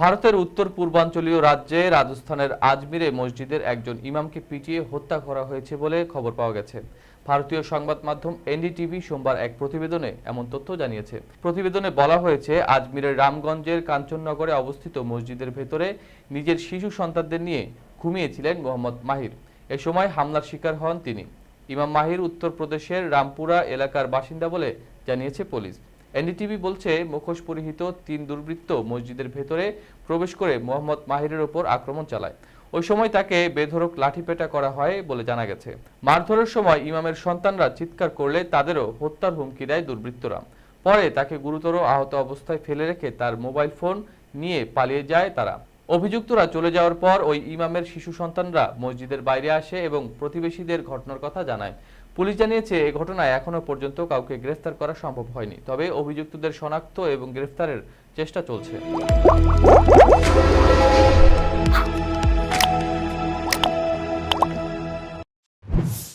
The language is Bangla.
ভারতের উত্তর পূর্বাঞ্চলীয় রাজ্যে রাজস্থানের আজমিরে মসজিদের একজন ইমামকে পিটিয়ে হত্যা করা হয়েছে বলে খবর পাওয়া গেছে। ভারতীয় সংবাদ মাধ্যম এনডিটিভি সোমবার এক প্রতিবেদনে এমন তথ্য জানিয়েছে। প্রতিবেদনে বলা হয়েছে, আজমিরের রামগঞ্জের কাঞ্চননগরে অবস্থিত মসজিদের ভেতরে নিজের শিশু সন্তানদের নিয়ে ঘুমিয়েছিলেন মোহাম্মদ মাহির। এ সময় হামলার শিকার হন তিনি। ইমাম মাহির উত্তরপ্রদেশের রামপুরা এলাকার বাসিন্দা বলে জানিয়েছে পুলিশ। এনডিটিভি বলছে, মুখোশ পরিহিত তিন দুর্বৃত্ত মসজিদের ভেতরে প্রবেশ করে মোহাম্মদ মাহিরের ওপর আক্রমণ চালায়। ওই সময় তাকে বেধড়ক লাঠিপেটা করা হয় বলে জানা গেছে। মারধরের সময় ইমামের সন্তানরা চিৎকার করলে তাদেরও হত্যার হুমকি দেয় দুর্বৃত্তরা। পরে তাকে গুরুতর আহত অবস্থায় ফেলে রেখে তার মোবাইল ফোন নিয়ে পালিয়ে যায় তারা। অভিযুক্তরা চলে যাওয়ার পর ওই ইমামের শিশু সন্তানরা মসজিদের বাইরে আসে এবং প্রতিবেশীদের ঘটনার কথা জানায়। পুলিশ জানিয়েছে, এ ঘটনায় এখনও পর্যন্ত কাউকে গ্রেফতার করা সম্ভব হয়নি। তবে অভিযুক্তদের শনাক্ত এবং গ্রেফতারের চেষ্টা চলছে।